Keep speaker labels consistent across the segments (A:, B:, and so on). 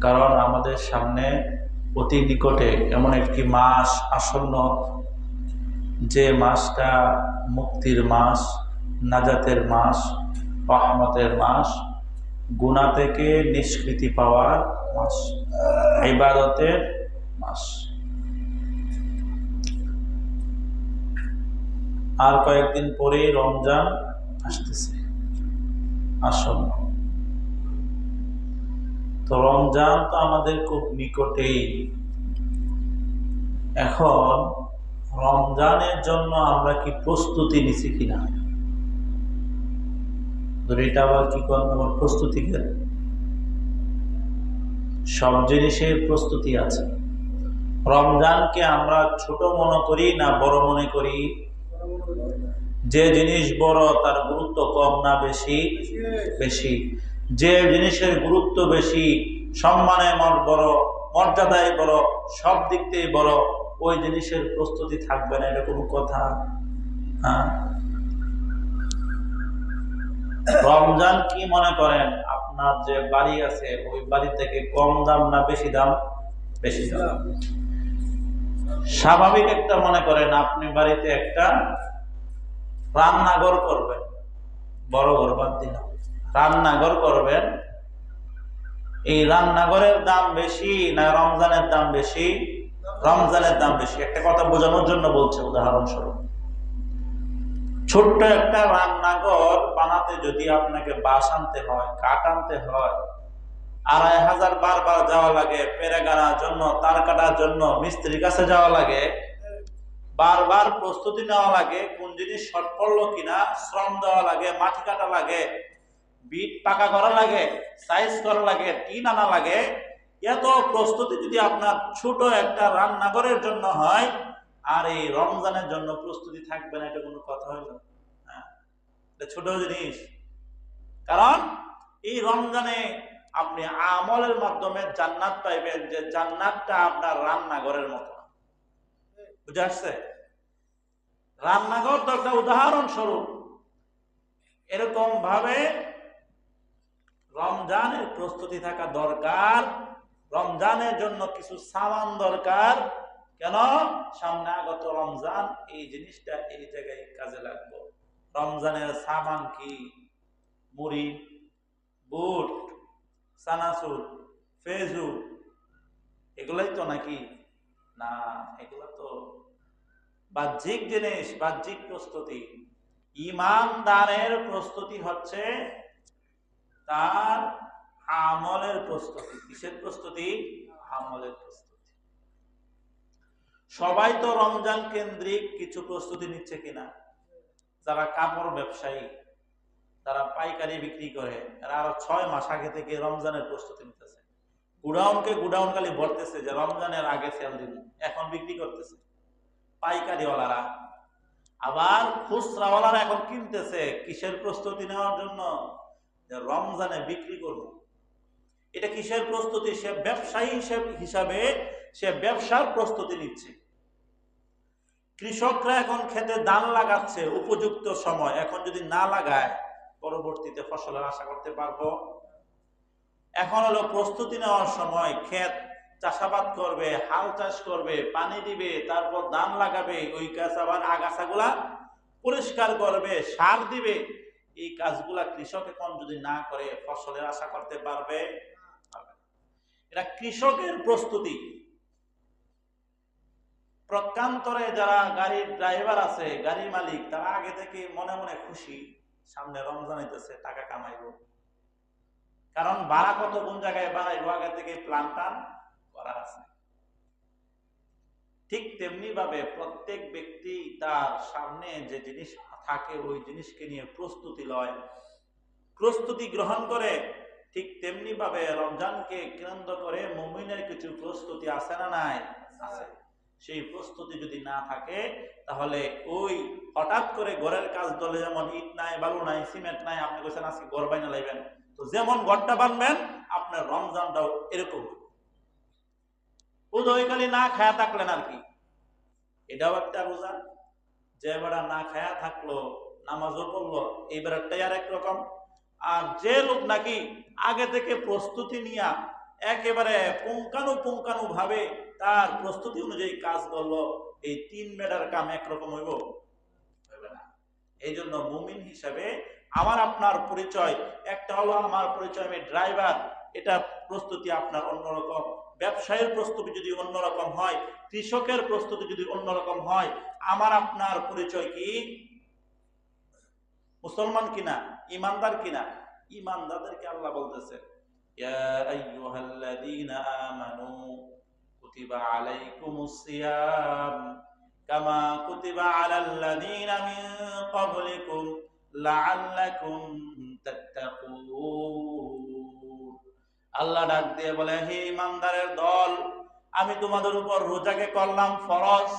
A: কারণ আমাদের সামনে অতি নিকটে এমন একটি মাস আসন্ন। যে মাসটা মুক্তির মাস, নাজাতের মাস, রহমতের মাস গুণা থেকে নিষ্কৃতি পাওয়ার মাস, ইবাদতের মাস। আর কয়েকদিন পরেই রমজান আসতেছে, আসন্ন। তো রমজান তো আমাদের খুব নিকটেই। এখন রমজানের জন্য আমরা কি প্রস্তুতি নিছি কিনা? এটা আবার কি করব? আমার প্রস্তুতি সব জিনিসের প্রস্তুতি আছে। রমজানকে আমরা ছোট মনে করি না বড় মনে করি? যে জিনিস বড় তার গুরুত্ব কম না বেশি? বেশি। যে জিনিসের গুরুত্ব বেশি সম্মানে বড় মর্যাদায় বড়, সব দিক থেকে বড়, ওই জিনিসের প্রস্তুতি থাকবে না, এটা কোনো কথা। হ্যাঁ। রমজান কি মনে করেন? আপনার যে বাড়ি আছে, ওই বাড়ি থেকে কম দাম না বেশি দাম? বেশি দাম। স্বাভাবিক একটা মনে করেন, আপনি বাড়িতে একটা রান্নাঘর করবেন, বড় ঘর বাদ দিলাম। রান্নাঘর করবেন। এই রান্নাঘরের দাম বেশি না রমজানের দাম বেশি? রমজানের দাম বেশি। একটা কথা বোঝানোর জন্য বলছে উদাহরণস্বরূপ। ছোট্ট একটা রান্নাঘর বানাতে যদি আপনাকে বাস আনতে হয়, কাঠ আনতে হয়, আড়াই হাজার বারবার যাওয়া লাগে, পেরে গাড়ার জন্য, তার কাটার জন্য, মিস্ত্রির কাছে যাওয়া লাগে, বারবার প্রস্তুতি নেওয়া লাগে, কোন জিনিস শর্ট পড়ল কিনা, শ্রম দেওয়া লাগে, মাটি কাটা লাগে বিট পাকা করা লাগে সাইজ করা লাগে, টিন আনা লাগে, এত প্রস্তুতি যদি আপনার ছোট একটা রান্নাঘরের জন্য হয়, আর এই রমজানের জন্য প্রস্তুতি থাকবে না, এটা কোনো কথা হইল? হ্যাঁ এটা ছোট জিনিস। কারণ এই রমজানে আপনি আমলের মাধ্যমে জান্নাত পাইবেন যে জান্নাতটা আপনার রান্নাঘরের মতো। বুঝে আসছে? রান্নাঘর তো একটা উদাহরণস্বরূপ। এরকম ভাবে রমজানের প্রস্তুতি থাকা দরকার। রমজানের জন্য কিছু সামান দরকার। কেন? সামনে আগত রমজান, এই জিনিসটা এই জায়গায় কাজে লাগবে। রমজানের সামান কি? মুড়ি, বুট সানাসুর ফেজু এগুলাই তো নাকি? না, এগুলো তো বাহ্যিক জিনিস, বাহ্যিক প্রস্তুতি। ইমানদারের প্রস্তুতি হচ্ছে তার আমলের প্রস্তুতি, কিসের প্রস্তুতি? আমলের প্রস্তুতি। সবাই তো রমজান কেন্দ্রিক কিছু প্রস্তুতি নিচ্ছে কিনা? যারা কাপড় ব্যবসায়ী তারা পাইকারি বিক্রি করে, এরা আরও ছয় মাস আগে থেকে রমজানের প্রস্তুতি নিতেছে। গুডাউনকে গুডাউন খালি ভরতেছে যে রমজানের আগে সেল দিব, এখন বিক্রি করতেছে। পাইকারিওয়ালারা। আবার খুচরাওয়ালারা এখন কিনতেছে, কিসের প্রস্তুতি নেওয়ার জন্য? রমজানে বিক্রি করব। এটা কিসের প্রস্তুতি? সে ব্যবসায়ী হিসাবে সে ব্যবসার প্রস্তুতি নিচ্ছে। কৃষকরা এখন খেতে দান লাগাচ্ছে উপযুক্ত সময়। এখন যদি না লাগায়, পরবর্তীতে ফসলের আশা করতে পারব। এখন হলো প্রস্তুতি নেওয়ার সময়। ক্ষেত চাষাবাদ করবে, হাল চাষ করবে, পানি দিবে, তারপর ধান লাগাবে, ওই গাছ আবার আগাছাগুলা পরিষ্কার করবে, সার দিবে। এই কাজগুলা কৃষক এখন যদি না করে ফসলের আশা করতে পারবে? এটা কৃষকের প্রস্তুতি। প্রকান্তরে যারা গাড়ির ড্রাইভার আছে, গাড়ি মালিক, তারা আগে থেকে মনে মনে খুশি, সামনে রমজান হইতেছে, টাকা কামাইব। কারণ ভাড়া কত, কোন জায়গায় বাড়াইব? আগে থেকে প্ল্যান টান করা আছে। ঠিক তেমনি ভাবে প্রত্যেক ব্যক্তি তার সামনে যে জিনিস থাকে, ওই জিনিসকে নিয়ে প্রস্তুতি লয়। প্রস্তুতি গ্রহণ করে ঠিক তেমনি ভাবে রমজানকে কেন্দ্র করে মুমিনের কিছু প্রস্তুতি আছে না নাই? আছে। সেই প্রস্তুতি যদি না থাকে, তাহলে ওই হঠাৎ করে ঘরের কাজ দলে যেমন ইট নাই, বালু নাই, সিমেন্ট নাই, আপনি বলছেন আজকে ঘর বাইনা লাইবেন। তো যেমন ঘরটা বানবেন, আপনার রমজানটাও এরকম উদয়কালী না খায়া থাকলেন আর কি। এটাও একটা রোজা। যে বেড়া না খায়া থাকল নামাজও পড়ল, এই বেড়াটাই আর একরকম। আর যে লোক নাকি আগে থেকে প্রস্তুতি নিয়া একেবারে পুঙ্কানু ভাবে তার প্রস্তুতি অনুযায়ী কাজ করল, এই তিন মেডার কাম একরকম হইব। এই জন্য মুমিন হিসাবে আমার আপনার পরিচয়, একটা হলো আমার পরিচয় আমি ড্রাইভার, এটা প্রস্তুতি আপনার অন্যরকম। ব্যবসায়ের প্রস্তুতি যদি অন্যরকম হয়, কৃষকের প্রস্তুতি যদি অন্যরকম হয়, আমার আপনার পরিচয় কি? মুসলমান কিনা? ইমানদার কিনা? ইমানদারদেরকে আল্লাহ বলতেছে, ইয়া আইয়ুহাল্লাযীনা আল্লাহ ডাক দিয়ে বলে, হে ইমানদারের দল, আমি তোমাদের উপর রোজাকে করলাম ফরজ।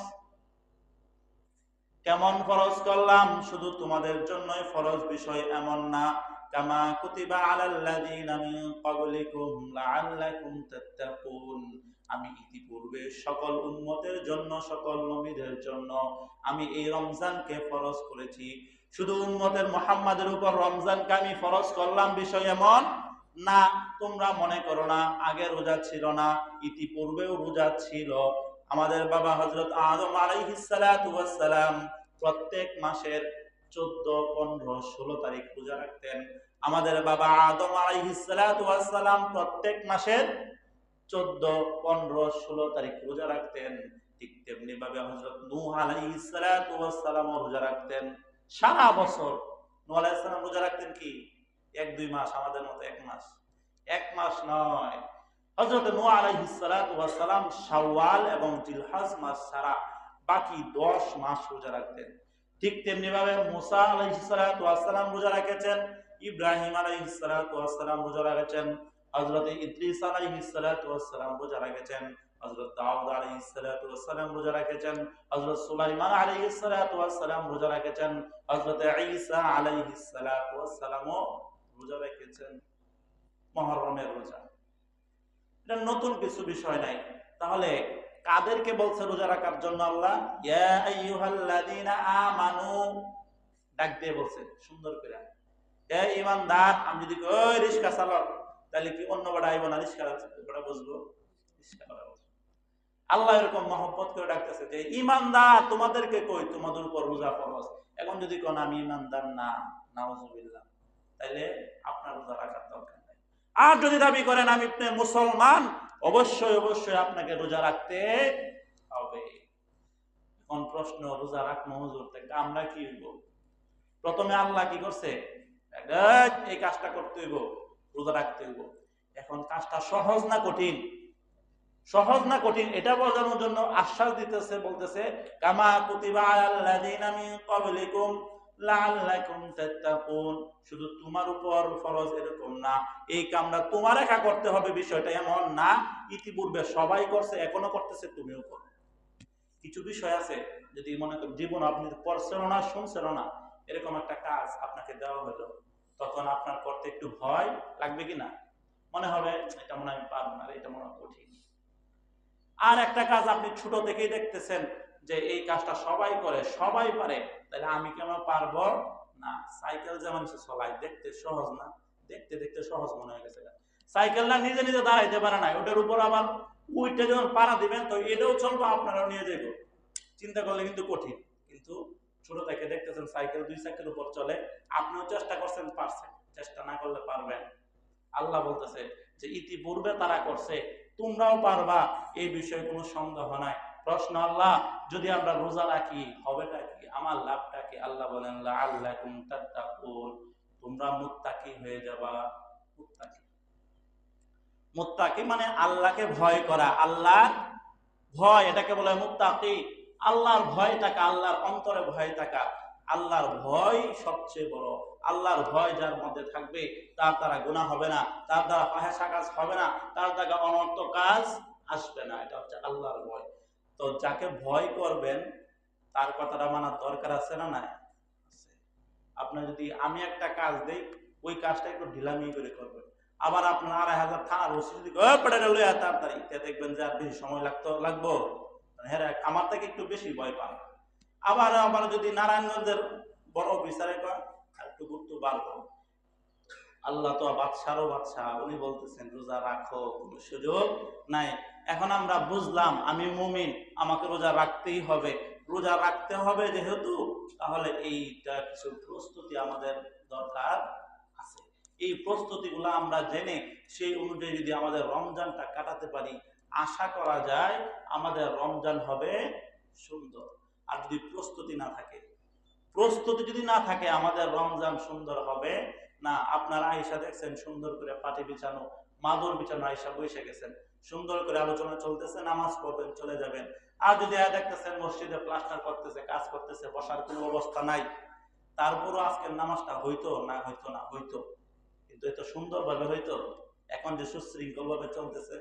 A: কেমন ফরজ করলাম? শুধু তোমাদের জন্যই ফরজ বিষয় এমন না। কামা কুতিবা আলাল্লাযীনা মিন ক্বাবলিকুম লাআল্লাকুম তাত্তাকুন। আমি ইতিপূর্বে সকল উম্মতের জন্য, সকল নবীদের জন্য আমি এই রমজানকে ফরজ করেছি। শুধু উম্মতের মুহাম্মাদের উপর রমজানকে আমি ফরজ করলাম বিষয় এমন না, তোমরা মনে করো না, আগে রোজা ছিল না, ইতিপূর্বেও রোজা ছিল। আমাদের বাবা হজরত আদম আলাইহিসালাম প্রত্যেক মাসের চোদ্দ, পনেরো, ষোলো তারিখ রোজা রাখতেন। আমাদের বাবা আদম আলাইহিসালাম প্রত্যেক মাসের চোদ্দ, পনেরো, ষোলো তারিখ রোজা রাখতেন। ঠিক তেমনি ভাবে হজরত নূহ আলাইহিসালাম রোজা রাখতেন। সারা বছর নূহ আলাইহিসসালাম রোজা রাখতেন কি? এক, দুই মাস, আমাদের মতো এক মাস। এক মাস নয়। হজরত নোয়া আলাইহিসালাম শাওয়াল এবং জিলহাজ মাস ছাড়া বাকি দশ মাস রোজা রাখতেন। ঠিক তেমনি ভাবে মুসা আলাইহিসালাম রোজা রেখেছেন, ইব্রাহিম আলাইহিসালাম রোজা রেখেছেন হজরত ইদ্রিস আলাইহিসালাম রোজা রেখেছেন হজরত দাউদ আলাইহিসালাম রোজা রেখেছেন হজরত সুলাইমান আলাইহিসালাম রোজা রেখেছেন হজরত ঈসা আলাইহিসালামও রোজা রেখেছেন, মহরমের রোজা। এটা নতুন কিছু বিষয় নাই। তাহলে কাদেরকে বলছে রোজা রাখার জন্য আল্লাহ? ডাক দিয়ে বলছে, সুন্দর করে। আমি যদি চালক, তাহলে কি অন্য বড় আইব না? বুঝব। আল্লাহ এরকম করে ডাকতেছে যে ইমানদার তোমাদেরকে কই? তোমাদের উপর রোজা ফরজ। এখন যদি কোন আমি ইমানদার না, নাউজুবিল্লাহ। তাইলে আপনার রোজা রাখার দরকার নাই। আর যদি দাবি করেন আমি মুসলমান অবশ্যই অবশ্যই আপনাকে রোজা রাখতে হবে। এখন প্রশ্ন রোজা রাখব হুজুর আমরা কি হইব? প্রথমে আল্লাহ কি করছে? এই, কাজটা করতে হইব রোজা রাখতে হইব। এখন কাজটা সহজ না কঠিন? সহজ না কঠিন? এটা বোঝানোর জন্য আশ্বাস দিতেছে বলতেছে কামা কুতিবা ক্বাবলিকুম শুধু তোমার উপর ফরজ এরকম না, এই কামটা তোমার একা করতে হবে বিষয়টা এমন না। ইতিপূর্বে সবাই করছে, এখনও করতেছে, তুমিও করো। কিছু বিষয় আছে, যদি মনে করেন জীবন আপনি করছেন না শুনছেন না, এরকম একটা কাজ আপনাকে দেওয়া হলো। তখন আপনার করতে একটু ভয় লাগবে কি না? মনে হবে, এটা মনে আমি পারব না, এটা মনে কঠিন। আর একটা কাজ আপনি ছোট থেকেই দেখতেছেন যে এই কাজটা সবাই করে, সবাই পারে, তাহলে আমি কেন পারব না? সাইকেল যেমন সে চলাই দেখতে সহজ না। দেখতে দেখতে সহজ মনে হয়ে গেছে। সাইকেলটা নিজে নিজে দাঁড়াইতে পারে না। ওটার উপর আবার উইটটা যখন পাড়া দিবেন, তো এটাও চলবো, আপনারাও নিয়ে যাইব। চিন্তা করলে কিন্তু কঠিন। কিন্তু ছোট থেকে দেখতেছেন সাইকেল দুই চাকের উপর চলে, আপনিও চেষ্টা করছেন, পারছেন। চেষ্টা না করলে পারবেন। আল্লাহ বলতেছে যে, ইতিপূর্বে তারা করছে, তোমরাও পারবা। এই বিষয়ে কোনো সন্দেহ নাই। প্রশ্ন আল্লাহ, যদি আমরা রোজা রাখি, হবেটা কি? আমার লাভটা কি? আল্লাহ বলেন আল্লাহ তোমরা মুত্তাকি হয়ে যাবা। মুত্তাকি। মুত্তাকি মানে আল্লাহকে ভয় করা। আল্লাহ ভয়, এটাকে বলে মুত্তাকি। আল্লাহর ভয় থাকা, আল্লাহর অন্তরে ভয় থাকা। আল্লাহর ভয় সবচেয়ে বড়। আল্লাহর ভয় যার মধ্যে থাকবে, তার দ্বারা গুণা হবে না, তার দ্বারা ফাহেসা কাজ হবে না, তার দ্বারা অনর্থ কাজ আসবে না। এটা হচ্ছে আল্লাহর ভয়। তো যাকে ভয় করবেন, তার কথাটা মানার দরকার আছে না নাই। আপনার যদি আমি একটা কাজ দেই, ওই কাজটা একটু ঢিলামি করে করবেন। আবার আপনার আড়াই হাজার থানার ওসি যদি তাড়াতাড়ি। দেখবেন যে আর বেশি সময় লাগতো, লাগবো। হ্যাঁ আমার থেকে একটু বেশি ভয় পান আবার আবার যদি নারায়ণগঞ্জের বড় অফিসারে একটু গুরুত্ব বাড়বো। আল্লাহ তো বাদশারও বাদশাহ, উনি বলতেছেন, রোজা রাখো, কোনো সুযোগ নাই। এখন আমরা বুঝলাম, আমি মুমিন, আমাকে রোজা রাখতেই হবে। রোজা রাখতে হবে যেহেতু, তাহলে এইটা কিছু প্রস্তুতি আমাদের দরকার আছে। এই প্রস্তুতিগুলো আমরা জেনে, সেই অনুযায়ী যদি আমাদের রমজানটা কাটাতে পারি, আশা করা যায় আমাদের রমজান হবে সুন্দর। আর যদি প্রস্তুতি না থাকে, প্রস্তুতি যদি না থাকে, আমাদের রমজান সুন্দর হবে। না, আপনার আয়সা দেখছেন, সুন্দর করে পাটি বিছানো, মাদুর বিছানো আয়সা বসে গেছেন সুন্দর করে আলোচনা চলতেছে, নামাজ পড়বেন, চলে যাবেন আর যদি দেখতেছেন মসজিদে প্লাস্টার করতেছে, কাজ করতেছে, বসার কোনো অবস্থা নাই, তারপরও আজকের নামাজটা হইতো না হইতো না, হইতো কিন্তু এত সুন্দরভাবে হইতো, এখন যে সুশৃঙ্খল ভাবে চলতেছে।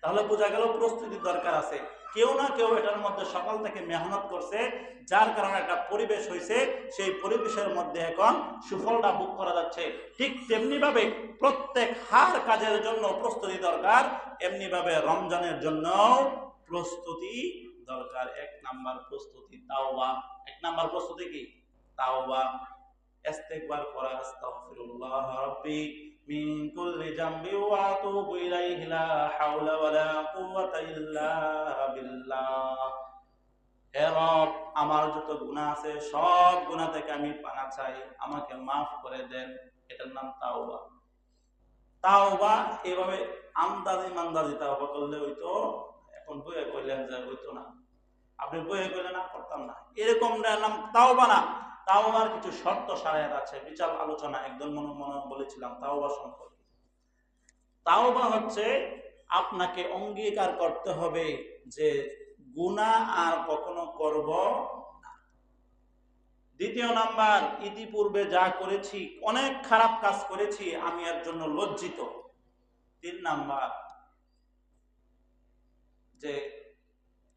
A: তাহলে বোঝা গেল প্রস্তুতির দরকার আছে। কেউ না কেউ এটার মধ্যে সকাল থেকে মেহনত করছে, যার কারণে একটা পরিবেশ হয়েছে সেই পরিবেশের মধ্যে এখন সুফলটা বুক করা যাচ্ছে। ঠিক তেমনি ভাবে প্রত্যেক হার কাজের জন্য প্রস্তুতি দরকার এমনি ভাবে রমজানের জন্য প্রস্তুতি দরকার। এক নাম্বার প্রস্তুতি, তাওবা। এক নাম্বার প্রস্তুতি কি? তাওবা। ইস্তেগফার করা ওয়া আতুবু ইলাইহি লা হাওলা ওয়ালা কুওয়াতা ইল্লা বিল্লাহ। হে রব, আমার যত গুনাহ আছে, সব গুনাহ থেকে আমি পানা চাই, আমাকে মাফ করে দেন। এটার নাম তাওবা। তাওবা এভাবে আমদাজি মান্দাজি তাওবা করলে ওই তো এখন বইয়ে কইলেন যে হইতো না। আপনি বইয়ে কইলেন না করতাম না। এরকম নাম তাওবা না। তাওবার কিছু শর্ত সারায়াত আছে। বিচার আলোচনা একদম মনে মনে বলেছিলাম তাওবা সম্পর্কে তাওবা হচ্ছে আপনাকে অঙ্গীকার করতে হবে যে গুনাহ আর কখনো করব দ্বিতীয় নাম্বার, ইতিপূর্বে যা করেছি, অনেক খারাপ কাজ করেছি, আমি এর জন্য লজ্জিত। তিন নাম্বার, যে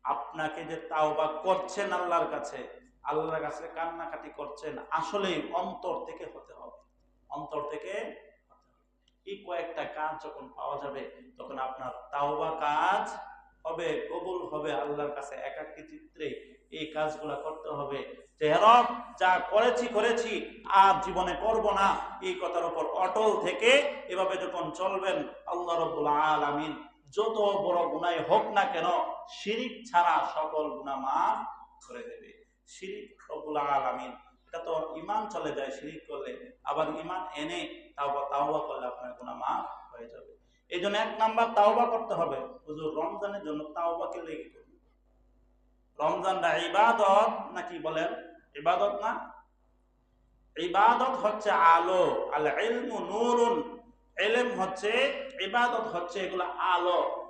A: আপনাকে যে তাওবা করছেন আল্লাহর কাছে আল্লাহর কাছে কান্নাকাটি করছেন আসলে অন্তর থেকে হতে হবে। অন্তর থেকে এই কয়েকটা কাজ যখন পাওয়া যাবে, তখন আপনার তাওবা কাজ হবে, কবুল হবে আল্লাহর কাছে একাকী চিত্রে এই কাজগুলা করতে হবে। যে যা করেছি করেছি, আর জীবনে করব না, এই কথার উপর অটল থেকে এভাবে যখন চলবেন, আল্লাহ রব্বুল আলামিন যত বড় গুনাই হোক না কেন, শিরিক ছাড়া সকল গুনাহ মাফ করে দেবে। শিরিক রব্বুল আলামিন। এটা তো ইমান চলে যায়, শিরিক করলে। আবার ইমান এনে তাওবা তাওবা করলে আপনার গুনাহ মাফ হয়ে যাবে। এই জন্য এক নাম্বার তাওবা করতে হবে। হুজুর, রমজানের জন্য তাওবাকে লেগে করুন রমজানটা ইবাদত নাকি বলেন? ইবাদত না? ইবাদত হচ্ছে আলো, আল ইলমু নূরুন। এলেম হচ্ছে, ইবাদত হচ্ছে এগুলো আলো।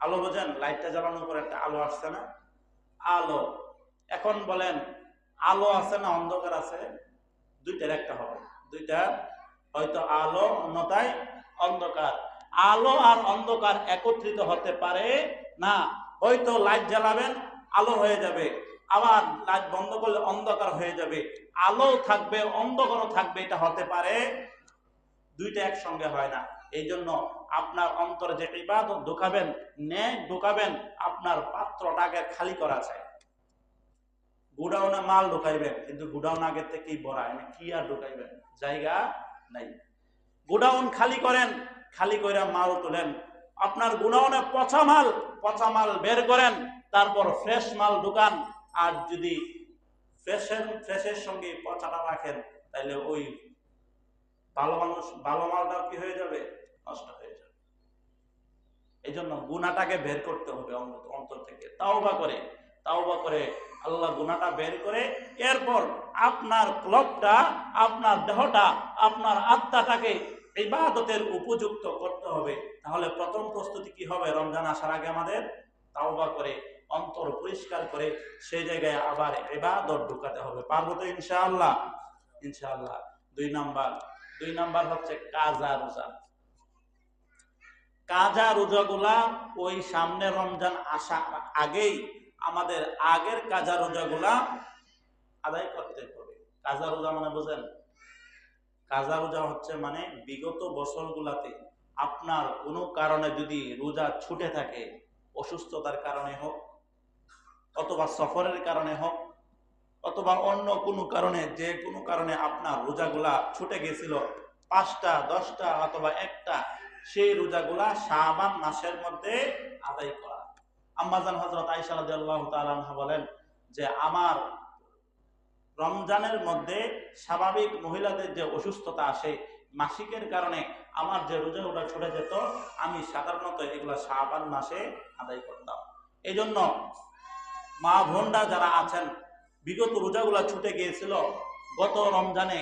A: আলো বোঝেন? লাইটটা জ্বালানোর পর একটা আলো আসছে না? আলো। এখন বলেন, আলো আছে না অন্ধকার আছে? দুইটার একটা হবে। দুইটা হয়তো আলো অন্যতায় অন্ধকার। আলো আর অন্ধকার একত্রিত হতে পারে না। হয়তো লাইট জ্বালাবেন, আলো হয়ে যাবে। আবার লাইট বন্ধ করলে অন্ধকার হয়ে যাবে। আলো থাকবে, অন্ধকারও থাকবে, এটা হতে পারে। দুইটা একসঙ্গে হয় না। এই জন্য আপনার অন্তরে যে ইবাদত ঢোকাবেন ন্যায় ঢোকাবেন, আপনার পাত্রটাকে খালি করা চাই। গুডাউনে মাল ঢুকাইবেন, কিন্তু গুডাউন আগের থেকেই ভরায় মানে কি আর ঢুকাইবেন? জায়গা নাই। গুডাউন খালি করেন, খালি করে মাল তোলেন। আপনার গুডাউনে পচা মাল পচা মাল বের করেন, তারপর ফ্রেশ মাল ঢুকান। আর যদি ফ্রেশের ফ্রেশের সঙ্গে পচাটা রাখেন তাহলে ওই ভালো মানুষ, ভালো মালটাও কি হয়ে যাবে? নষ্ট হয়ে যাবে। এই জন্য গুণাটাকে বের করতে হবে অন্ত- অন্তর থেকে। তাওবা করে। তাওবা করে, আল্লাহ গুণাটা বের করে, এরপর আপনার ক্লবটা, আপনার দেহটা, আপনার আত্মাটাকে ইবাদতের উপযুক্ত করতে হবে। তাহলে প্রথম প্রস্তুতি কি হবে? রমজান আসার আগে আমাদের তাওবা করে, অন্তর পরিষ্কার করে, সেই জায়গায় আবার ইবাদত ঢুকাতে হবে। পারব তো ইনশাআল্লাহ? ইনশাআল্লাহ। দুই নাম্বার দুই নাম্বার হচ্ছে কাজা রোজা। কাজা রোজাগুলা ওই সামনে রমজান আসা আগেই আমাদের আগের কাজা রোজাগুলা আদায় করতে হবে। কাজা রোজা মানে বোঝেন? কাজা রোজা হচ্ছে মানে বিগত বছরগুলাতে আপনার কোনো কারণে যদি রোজা ছুটে থাকে, অসুস্থতার কারণে হোক, অথবা সফরের কারণে হোক, অথবা অন্য কোনো কারণে, যে কোনো কারণে আপনার রোজাগুলা ছুটে গেছিল, পাঁচটা, দশটা অথবা একটা, সেই রোজাগুলা শাবান মাসের মধ্যে আদায় করা আম্মাজান হজরত আইসা রাদিয়াল্লাহু তাআলা আনহা বলেন যে আমার রমজানের মধ্যে স্বাভাবিক মহিলাদের যে অসুস্থতা আসে, মাসিকের কারণে আমার যে রোজাগুলো ছুটে যেত, আমি সাধারণত এগুলো শাবান মাসে আদায় করতাম। এই জন্য মা বোনরা যারা আছেন, বিগত রোজাগুলা ছুটে গিয়েছিল, গত রমজানে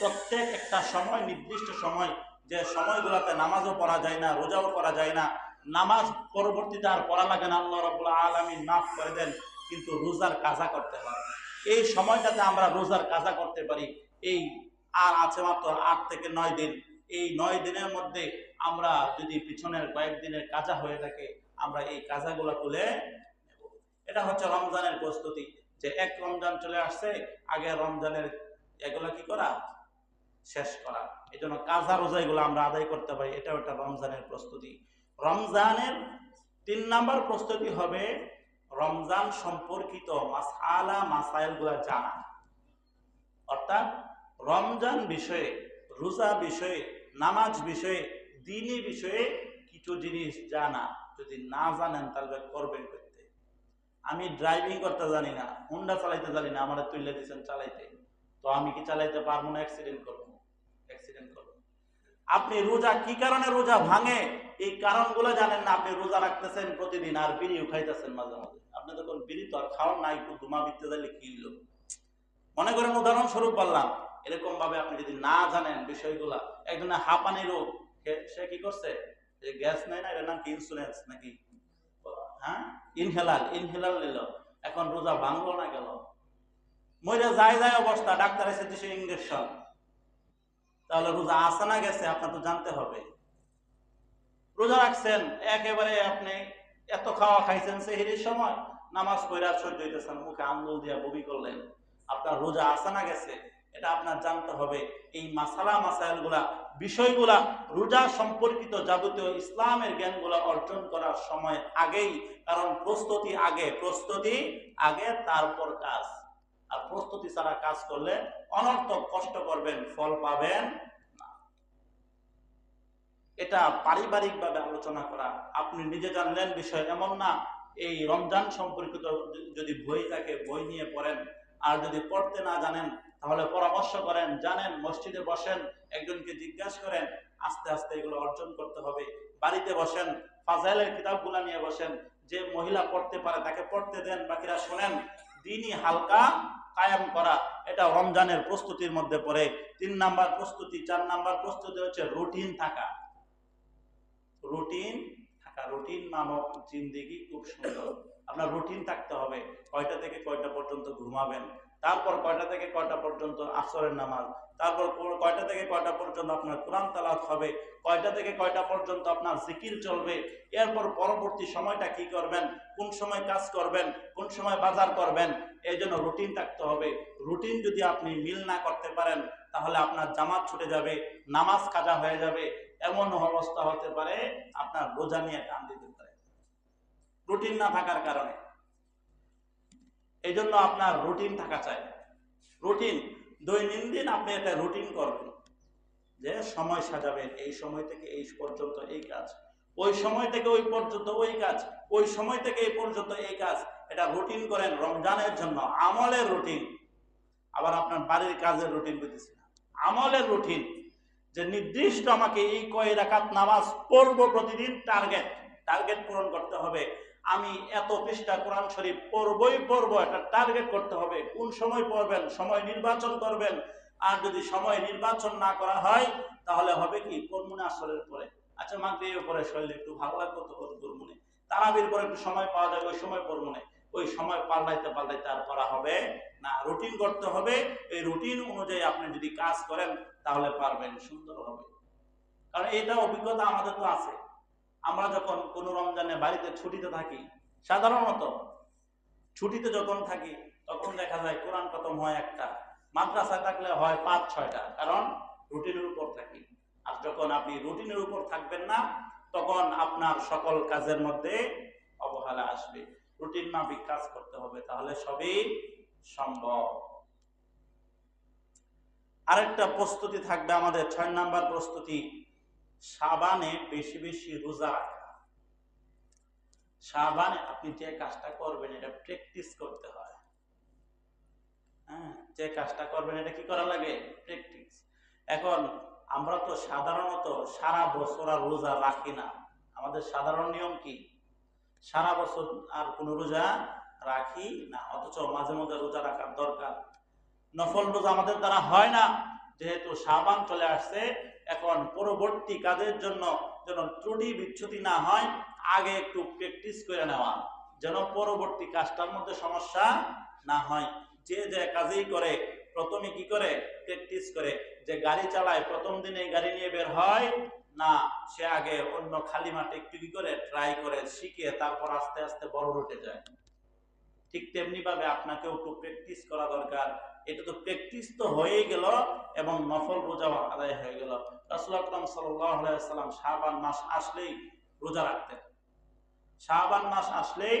A: প্রত্যেক একটা সময়, নির্দিষ্ট সময়, যে সময়গুলোতে নামাজও পড়া যায় না, রোজাও করা যায় না নামাজ পরবর্তীতে আর পড়া লাগে না, আল্লাহ রবুল্লা আলমী মাফ করে দেন, কিন্তু রোজার কাজা করতে হয়। এই সময়টাতে আমরা রোজার কাজা করতে পারি। এই আর আছে মাত্র আট থেকে নয় দিন। এই নয় দিনের মধ্যে আমরা যদি পিছনের কয়েকদিনের কাজা হয়ে থাকে, আমরা এই কাজাগুলো তুলে। এটা হচ্ছে রমজানের প্রস্তুতি। যে এক রমজান চলে আসছে, আগে রমজানের এগুলা কি করা? শেষ করা। এই জন্য কাজা রোজা এগুলো আমরা আদায় করতে পারি। এটা একটা রমজানের প্রস্তুতি। রমজানের তিন নাম্বার প্রস্তুতি হবে রমজান সম্পর্কিত মাসালা মাসাইলগুলা জানা। অর্থাৎ রমজান বিষয়ে, রোজা বিষয়ে, নামাজ বিষয়ে দিনী বিষয়ে কিছু জিনিস জানা। যদি না জানেন তাহলে করবেন করতে। আমি ড্রাইভিং করতে জানি না, হুন্ডা চালাইতে জানি না, আমার তুলে দিয়েছেন চালাইতে। তো আমি কি চালাইতে পারব না? অ্যাক্সিডেন্ট করব। অ্যাক্সিডেন্ট করব। আপনি রোজা কি কারণে রোজা ভাঙে? এই কারণগুলো জানেন না, আপনি রোজা রাখতেছেন প্রতিদিন আর বিড়িও খাইতেছেন মাঝে মাঝে। আপনি তখন বিড়ি তো আর খাওয়ান না একটু ধুমা বিতে যাইলে কি হলো মনে করেন উদাহরণস্বরূপ বললাম এরকম ভাবে আপনি যদি না জানেন বিষয়গুলা একজনের হাঁপানি রোগ, সে- কি করছে? যে গ্যাস নেয় না, এটার নাম কি ইন্স্যুরেন্স নাকি? হ্যাঁ? ইনহেলাল ইনহেলাল নিল। এখন রোজা ভাঙলো না গেল? মরে যায় যায় অবস্থা, ডাক্তার এসে দিছে ইঞ্জেকশন তাহলে রোজা আসে না গেছে, আপনার তো জানতে হবে। রোজা রাখছেন, একেবারে আপনি এত খাওয়া খাইছেন সেহিরির সময়। নামাজ পড়া সহ্য হইতেছেন মুখে আঙ্গুল দিয়া বমি করলেন। আপনার রোজা আসে না গেছে? এটা আপনার জানতে হবে। এই মাসালা মাসাইলগুলা বিষয়গুলা রোজা সম্পর্কিত যাবতীয় ইসলামের জ্ঞানগুলা অর্জন করার সময় আগেই, কারণ প্রস্তুতি আগে প্রস্তুতি আগে, তারপর কাজ। আর প্রস্তুতি ছাড়া কাজ করলে অনর্থক কষ্ট করবেন, ফল পাবেন এটা পারিবারিক ভাবে আলোচনা করা। আপনি নিজে জানলেন, বিষয় এমন না, এই রমজান সম্পর্কিত যদি বই থাকে, বই নিয়ে পড়েন। আর যদি পড়তে না জানেন, তাহলে পরামর্শ করেন, জানেন, মসজিদে বসেন, একজনকে জিজ্ঞাসা করেন, আস্তে আস্তে এগুলো অর্জন করতে হবে। বাড়িতে বসেন, ফাজাইলের কিতাবগুলা নিয়ে বসেন, যে মহিলা পড়তে পারে তাকে পড়তে দেন, বাকিরা শোনেন। দিনই হালকা কায়াম করা, এটা রমজানের প্রস্তুতির মধ্যে পড়ে। তিন নাম্বার প্রস্তুতি, চার নাম্বার প্রস্তুতি হচ্ছে রুটিন থাকা। রুটিন থাকা, রুটিন নামক জিন্দিগি খুব সুন্দর। আপনার রুটিন থাকতে হবে। কয়টা থেকে কয়টা পর্যন্ত ঘুমাবেন? তারপর কয়টা থেকে কয়টা পর্যন্ত আসরের নামাজ? তারপর কয়টা থেকে কয়টা পর্যন্ত আপনার কোরআন তালাত হবে? কয়টা থেকে কয়টা পর্যন্ত আপনার জিকির চলবে? এরপর পরবর্তী সময়টা কি করবেন? কোন সময় কাজ করবেন? কোন সময় বাজার করবেন? এই জন্য রুটিন থাকতে হবে। রুটিন যদি আপনি মিল না করতে পারেন, তাহলে আপনার জামাত ছুটে যাবে, নামাজ কাজা হয়ে যাবে। এমন অবস্থা হতে পারে, আপনার রোজা নিয়ে টান দিতে পারে। রুটিন না থাকার কারণে। এই জন্য আপনার রুটিন থাকা চাই। রুটিন, দৈনন্দিন আপনি একটা রুটিন করবেন, যে সময় সাজাবেন, এই সময় থেকে এই পর্যন্ত এই কাজ, ওই সময় থেকে ওই পর্যন্ত ওই কাজ, ওই সময় থেকে এই পর্যন্ত এই কাজ, এটা রুটিন করেন রমজানের জন্য, আমলের রুটিন। আবার আপনার বাড়ির কাজের রুটিন বুঝতেছি না। আমলের রুটিন। যে নির্দিষ্ট আমাকে এই কয় রাকাত নামাজ পড়ব প্রতিদিন টার্গেট টার্গেট পূরণ করতে হবে। আমি এত পৃষ্ঠা কোরআন শরীফ পড়বই পড়ব, একটা টার্গেট করতে হবে। কোন সময় পড়বেন? সময় নির্বাচন করবেন। আর যদি সময় নির্বাচন না করা হয়, তাহলে হবে কি? কর্মুনে আসরের পরে। আচ্ছা মাগরিবের পরে শরীর একটু ভালো লাগবে তো? কর্মুনে তারাবির পরে একটু সময় পাওয়া যাবে ওই সময় কর্মুনে ওই সময় পাল্টাইতে পাল্টাইতে আর করা হবে না। রুটিন করতে হবে। এই রুটিন অনুযায়ী আপনি যদি কাজ করেন, তাহলে পারবেন, সুন্দর হবে। কারণ এটা অভিজ্ঞতা আমাদের তো আছে। আমরা যখন কোনো রমজানে বাড়িতে ছুটিতে থাকি, সাধারণত ছুটিতে যখন থাকি, তখন দেখা যায় কোরআন খতম হয় একটা, মাদ্রাসায় থাকলে হয় পাঁচ, ছয়টা, কারণ রুটিনের উপর থাকি। আর যখন আপনি রুটিনের উপর থাকবেন না, তখন আপনার সকল কাজের মধ্যে অবহেলা আসবে। রুটিন মাফিক কাজ করতে হবে, তাহলে সবই সম্ভব। আরেকটা প্রস্তুতি থাকবে আমাদের, ছয় নাম্বার প্রস্তুতি, সাবানে বেশি বেশি রোজা সাবানে আপনি যে কাজটা করবেন, এটা প্র্যাকটিস করতে হয়। হ্যাঁ যে কাজটা করবেন, এটা কি করা লাগে? প্র্যাকটিস। এখন আমরা তো সাধারণত সারা বছর আর রোজা রাখি না। আমাদের সাধারণ নিয়ম কি? সারা বছর আর কোনো রোজা রাখি না, অথচ মাঝে মধ্যে রোজা রাখার দরকার। নফল রোজা আমাদের দ্বারা হয় না, যেহেতু সাবান চলে আসছে, এখন পরবর্তী কাজের জন্য যেন ত্রুটি বিচ্ছুতি না হয়, আগে একটু প্র্যাকটিস করে নেওয়া, যেন পরবর্তী কাজটার মধ্যে সমস্যা না হয়। যে যে কাজেই করে, প্রথমে কি করে? প্র্যাকটিস করে। যে গাড়ি চালায়, প্রথম দিনে গাড়ি নিয়ে বের হয় না, সে আগে অন্য খালি মাঠে একটু কি করে ট্রাই করে, শিখে তারপর আস্তে আস্তে বড় রুটে যায়। ঠিক তেমনি ভাবে আপনাকেও একটু প্র্যাকটিস করা দরকার। এটা তো প্র্যাকটিস তো হয়েই গেল এবং নফল রোজা আদায় হয়ে গেল। রাসুল আকরাম সাল্লাম শাহবান মাস আসলেই রোজা রাখতেন। শাহবান মাস আসলেই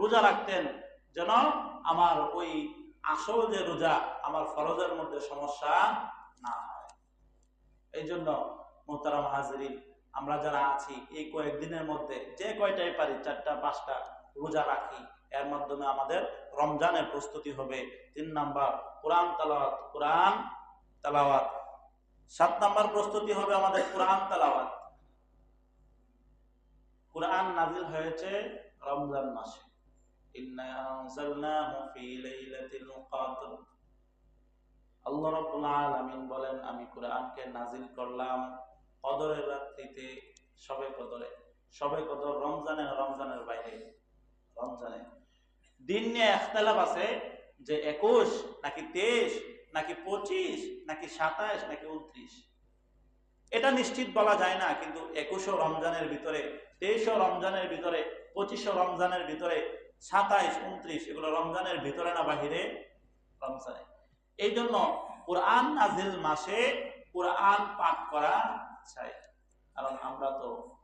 A: রোজা রাখতেন যেন আমার ওই আসল যে রোজা, আমার ফরজের মধ্যে সমস্যা না হয়। এই জন্য মোহতারাম হাজরিন, আমরা যারা আছি, এই কয়েকদিনের মধ্যে যে কয়টাই পারি, চারটা, পাঁচটা রোজা রাখি। এর মাধ্যমে আমাদের রমজানের প্রস্তুতি হবে। তিন নাম্বার, কোরআন তালাওয়াত কোরআন তালাওয়াত। সাত নাম্বার প্রস্তুতি হবে আমাদের কোরআন তালাওয়াত। কোরআন নাজিল হয়েছে রমজান মাসে। আল্লাহ রাব্বুল আলামিন বলেন, আমি কোরআনকে নাজিল করলাম। কদরের রাত্রিতে সবে কদরে, সবে কদর রমজানে রমজানের বাইরে? রমজানে। দিন নিয়ে একতলাপ আছে যে একুশ, নাকি তেইশ, নাকি পঁচিশ, নাকি সাতাইশ নাকি উনত্রিশ এটা নিশ্চিত বলা যায় না, কিন্তু একুশও রমজানের ভিতরে, তেইশও রমজানের ভিতরে, পঁচিশও রমজানের ভিতরে, সাতাইশ উনত্রিশ এগুলো রমজানের ভিতরে না বাহিরে? রমজানে। এই জন্য কোরআন নাজিল মাসে কোরআন পাঠ করা চাই। কারণ আমরা তো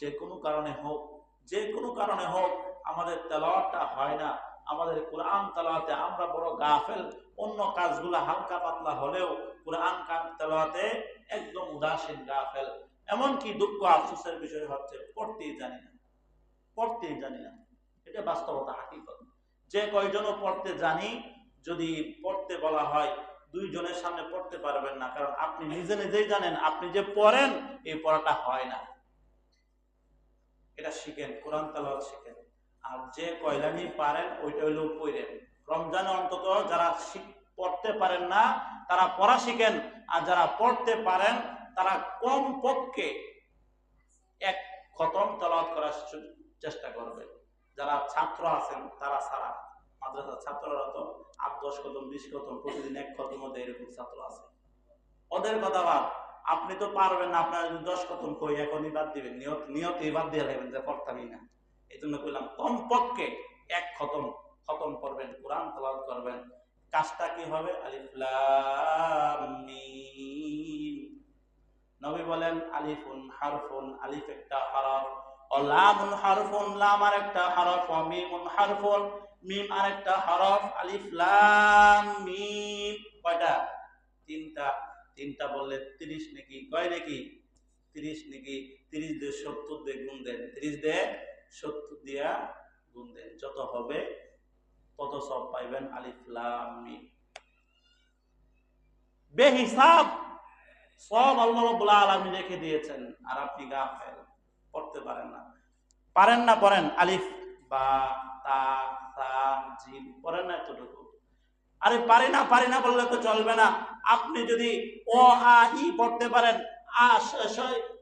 A: যে কোনো কারণে হোক, যে কোনো কারণে হোক, আমাদের তেলাওয়াতটা হয় না। আমাদের কোরআন তেলাওয়াতে আমরা বড় গাফেল। অন্য কাজগুলো হালকা পাতলা হলেও কোরআন তেলাওয়াতে একদম উদাসীন গাফেল। এমনকি দুঃখ আফসোসের বিষয় হচ্ছে, পড়তেই জানি না। পড়তেই জানি না। এটা বাস্তবতা, হাকিকত। যে কয়জনও পড়তে জানি, যদি পড়তে বলা হয় দুইজনের সামনে পড়তে পারবেন না, কারণ আপনি নিজে নিজেই জানেন, আপনি যে পড়েন, এই পড়াটা হয় না। এটা শিখেন, কোরআন তালাওয়াত শিখেন। আর যে কয়লানি পারেন, ওইটা হইলেও পড়েন। রমজানে অন্তত যারা পড়তে পারেন না, তারা পড়া শিখেন, আর যারা পড়তে পারেন, তারা কম পক্ষে এক খতম তালাওয়াত করার চেষ্টা করবে। যারা ছাত্র আছেন, তারা সারা মাদ্রাসার ছাত্ররা তো আট, দশ কদম, বিশ কদম, প্রতিদিন এক মধ্যে এরকম ছাত্র আছে। ওদের কথা বাদ, আপনি তো পারবেন না, আপনার দশ কতম কই, এখনই বাদ দিবেন। নিয়ত নিয়তই বাদ দিয়ে লাগবেন যে পড়তামই না। এই জন্য কইলাম, কমপক্ষে এক খতম খতম করবেন, কোরআন তালাত করবেন। কাজটা কি হবে? আলিফ লাম মিম। নবী বলেন, আলিফুন হারফুন, আলিফ একটা হারফ। ও লামুন হারফুন, লাম আর একটা হরফ মিমুন হারফুন। মিম আর একটা হরফ, আলিফ, লাম, মিম, কয়টা? তিনটা। তিনটা বললে তিরিশ নাকি? কয় নাকি? তিরিশ নাকি? তিরিশ দিয়ে সত্তর দিয়ে গুণ দেন। তিরিশ দিয়ে সত্তর দিয়া গুণ দেন। যত হবে, তত সব পাইবেন আলিফলাম বেহিসাব সব আল্লাহ রব্বুল আলমী রেখে দিয়েছেন, আর আপনি গা ফেল পড়তে পারেন না। পারেন না, পড়েন। আলিফ, বা, তা তা জিম পড়েন না এতটুকু। আরে পারি না পারি না বললে তো চলবে না। আপনি যদি ও আ, ই পড়তে পারেন, আ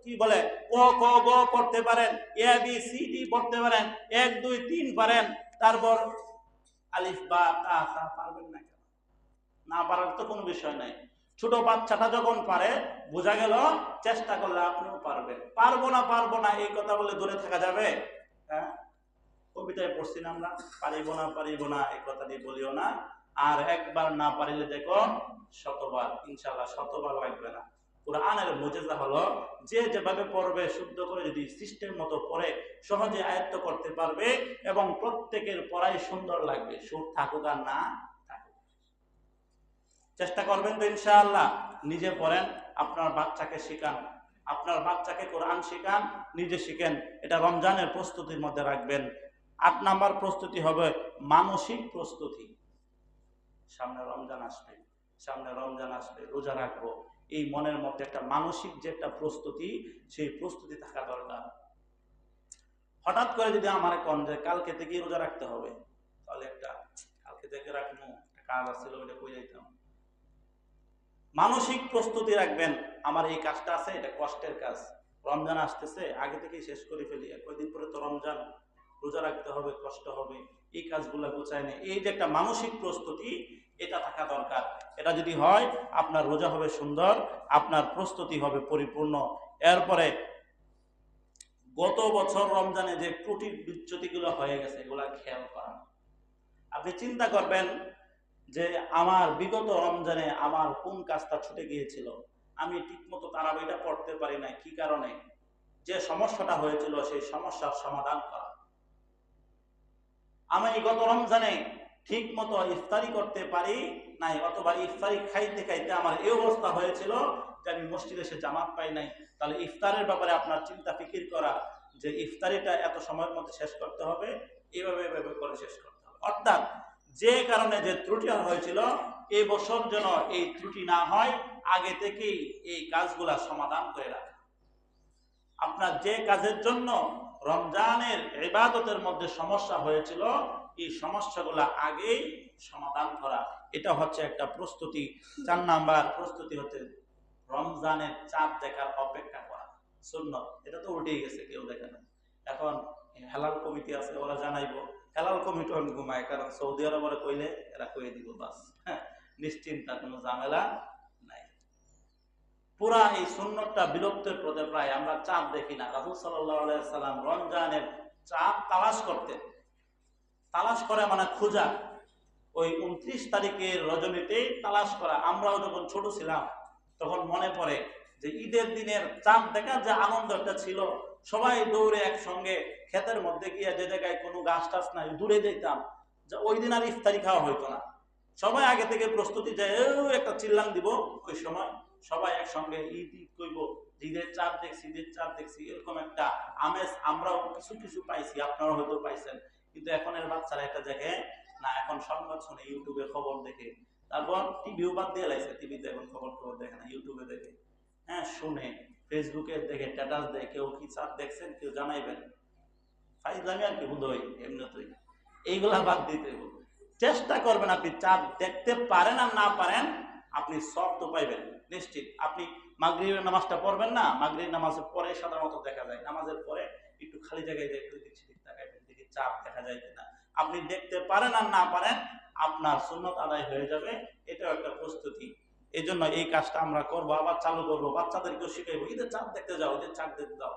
A: কি বলে ও ক, গ পড়তে পারেন, এ, বি, সি, ডি পড়তে পারেন, এক, দুই, তিন পারেন, তারপর আলিফ, বা তা পারবেন না কেন? না পারার তো কোনো বিষয় নাই। ছোট বাচ্চাটা যখন পারে, বোঝা গেল চেষ্টা করলে আপনিও পারবেন। পারব না পারব না, এই কথা বলে দূরে থাকা যাবে? হ্যাঁ? কবিতায় পড়ছি না আমরা। পারিব না পারিব না, এই কথাটি বলিও না। আর একবার না পারিলে দেখো শতবার ইনশাল্লাহ শতবার লাগবে না। কোরআনের মজেজা হলো, যে যেভাবে পড়বে, শুদ্ধ করে যদি সিস্টেম মতো পড়ে, সহজে আয়ত্ত করতে পারবে এবং প্রত্যেকের পড়াই সুন্দর লাগবে। সুর থাকুক আর না থাকুক। চেষ্টা করবেন তো ইনশাআল্লাহ, নিজে পড়েন, আপনার বাচ্চাকে শেখান। আপনার বাচ্চাকে কোরআন শেখান, নিজে শিখেন। এটা রমজানের প্রস্তুতির মধ্যে রাখবেন। আট নাম্বার প্রস্তুতি হবে মানসিক প্রস্তুতি। সামনে রমজান আসবে, সামনে রমজান আসবে, রোজা রাখব। এই মনের মধ্যে একটা মানসিক যে একটা প্রস্তুতি, সেই প্রস্তুতি থাকা দরকার। হঠাৎ করে যদি আমার কন যে কালকে থেকে রোজা রাখতে হবে, তাহলে একটা কালকে থেকে রাখব, একটা কাজ আছিল ওইটা কই যাইতাম। মানসিক প্রস্তুতি রাখবেন, আমার এই কাজটা আছে, এটা কষ্টের কাজ। রমজান আসতেছে, আগে থেকেই শেষ করে ফেলি কয়দিন পরে তো রমজান। রোজা রাখতে হবে, কষ্ট হবে, এই কাজগুলো গোছায় নেই এই যে একটা মানসিক প্রস্তুতি, এটা থাকা দরকার। এটা যদি হয়, আপনার রোজা হবে সুন্দর, আপনার প্রস্তুতি হবে পরিপূর্ণ। এরপরে, গত বছর রমজানে যে ত্রুটি বিচ্যুতিগুলো হয়ে গেছে, এগুলা খেয়াল করা। আপনি চিন্তা করবেন যে আমার বিগত রমজানে আমার কোন কাজটা ছুটে গিয়েছিল? আমি ঠিকমতো তারাবিটা পড়তে পারি নাই। কি কারণে? যে সমস্যাটা হয়েছিল, সেই সমস্যার সমাধান করা। আমি গত রমজানে ঠিক মতো ইফতারি করতে পারি নাই? অথবা ইফতারি খাইতে খাইতে আমার এই অবস্থা হয়েছিল যে আমি মসজিদে এসে জামাত পাই নাই। তাহলে ইফতারের ব্যাপারে আপনার চিন্তা, ফিকির করা যে ইফতারিটা এত সময়ের মধ্যে শেষ করতে হবে এইভাবে এভাবে করে শেষ করতে হবে। অর্থাৎ যে কারণে যে ত্রুটি হয়েছিল এই বছর যেন এই ত্রুটি না হয়, আগে থেকেই এই কাজগুলা সমাধান করে রাখা। আপনার যে কাজের জন্য রমজানের ইবাদতের মধ্যে সমস্যা হয়েছিল, এই সমস্যাগুলো আগেই সমাধান করা। এটা হচ্ছে একটা প্রস্তুতি। চার নাম্বার প্রস্তুতি হচ্ছে রমজানের চাঁদ দেখার অপেক্ষা করা। শূন্য এটা তো উঠেই গেছে, কেউ দেখে না। এখন হেলাল কমিটি আছে, ওরা জানাইবো। হেলাল কমিটি ঘুমায়, কারণ সৌদি আরবের কইলে এরা কয়ে দিব, বাস। হ্যাঁ নিশ্চিন্তা, কোনো ঝামেলা পুরা এই সুন্নতটা বিলুপ্তের পথে প্রায় আমরা চাঁদ দেখি না। রাহুল সাল্লাম রমজানের চাঁদ তালাশ করতেন। তালাশ করা মানে খোঁজা। ওই উনত্রিশ তারিখের রজনীতেই তালাশ করা। আমরাও যখন ছোট ছিলাম, তখন মনে পড়ে যে ঈদের দিনের চাঁদ দেখার যে আনন্দটা ছিল। সবাই দৌড়ে একসঙ্গে ক্ষেতের মধ্যে গিয়ে যে জায়গায় কোনো গাছ টাছ নাই, দূরে যেতাম। যে ওই দিন আর ইফতারি খাওয়া হইতো না। সবাই আগে থেকে প্রস্তুতি যে একটা চিল্লান দিব। ওই সময় সবাই একসঙ্গে ঈদ ঈদ কইব ঈদের চাঁদ দেখছি, ঈদের চাঁদ দেখছি, এরকম একটা আমেজ আমরাও কিছু কিছু পাইছি, আপনারাও হয়তো পাইছেন। কিন্তু এখন এর বাচ্চারা একটা দেখে, না, এখন সংবাদ শুনে ইউটিউবে খবর দেখে। তারপর টিভিও বাদ দিয়ে লাগছে টিভিতে এখন খবর খবর দেখে না, ইউটিউবে দেখে। হ্যাঁ শুনে ফেসবুকে দেখে স্ট্যাটাস দেয়, কেউ কি চাঁদ দেখছেন, কেউ জানাইবেন। ফাইজলামি আর কি হুদয় এমনিতেই। এইগুলা বাদ দিতে। চেষ্টা করবেন আপনি চাঁদ দেখতে পারেন আর না পারেন আপনি সব তো পাইবেন, নিশ্চিত। আপনি মাগরিবের নামাজটা পড়বেন না, মাগরিব নামাজের পরে সাধারণত দেখা যায়, নামাজের পরে একটু খালি জায়গায় যায়, একটু দিক সেদিক তাকাইবেন দেখি চাঁদ দেখা যায় কিনা। আপনি দেখতে পারেন আর না পারেন, আপনার সুন্নত আদায় হয়ে যাবে, এটাও একটা প্রস্তুতি। এই জন্য এই কাজটা আমরা করব, আবার চালু করব, বাচ্চাদেরকেও শিখাইবো, ঈদের চাঁদ দেখতে যাও, ঈদের চাঁদ দেখতে যাও।